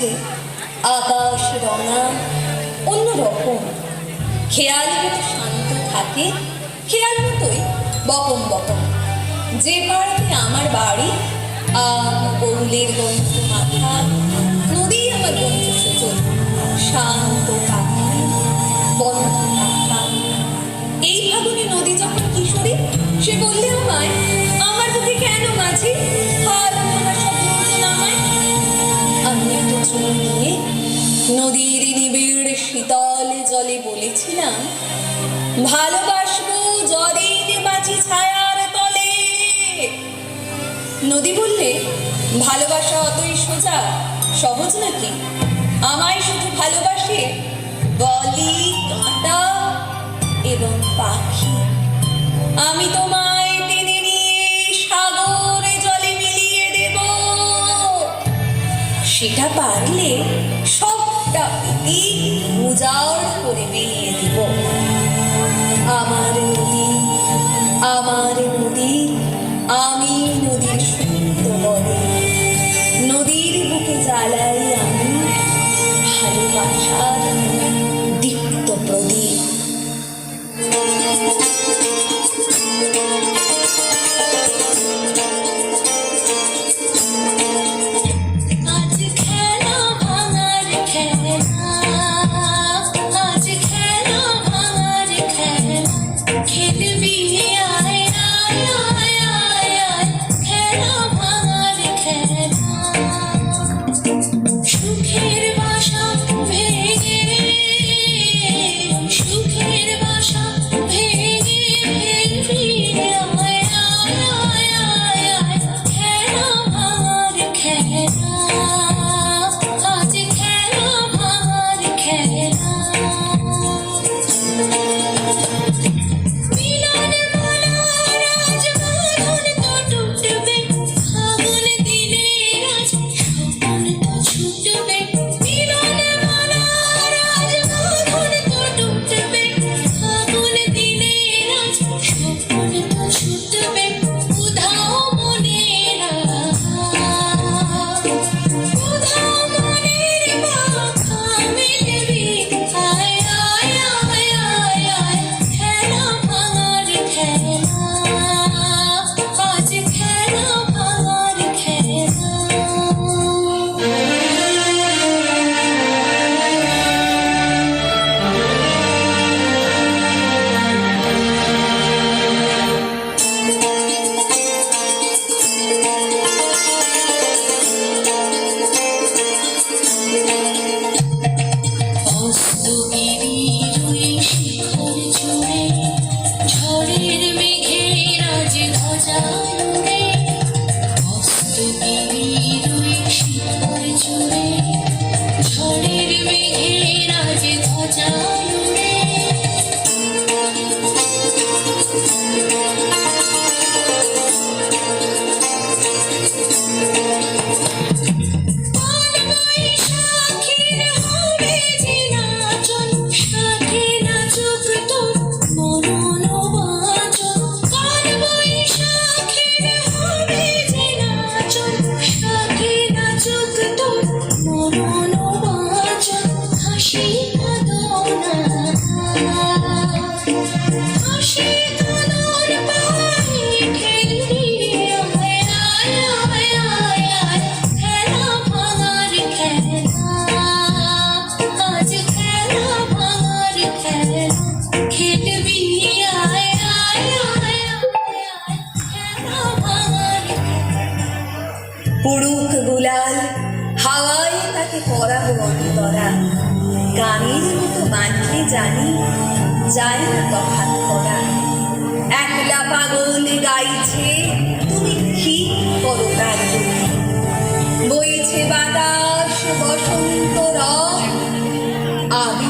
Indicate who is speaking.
Speaker 1: হচ্ছে আকাশ, রঙা, অন্যরকম। খেয়াল মতো শান্ত থাকে, খেয়াল মতোই বকম বকম যে পাড়াতে আমার বাড়ি, আম গরুলের গন্ধ, মাথা ভালোবাসবো যদিন বাঁচি ছায়ার তলে। নদী বললে, ভালোবাসা অতই সোজা, সহজ নাকি? আমায় শুধু ভালোবাসে বলি, কাঁটা এবং পাখি। আমি তোমায় টেনে নিয়ে সাগর জলে মিলিয়ে দেব। সেটা পারলে সবটা প্রীতি উজাড় করে মিলিয়ে দেব। Um, নদীতরা গানের মতো বাঁধলে জানি যাই তফাত করা। একলা পাগল গাইছে তুমি কি করো বইছে বাতাস, বসন্ত রং আমি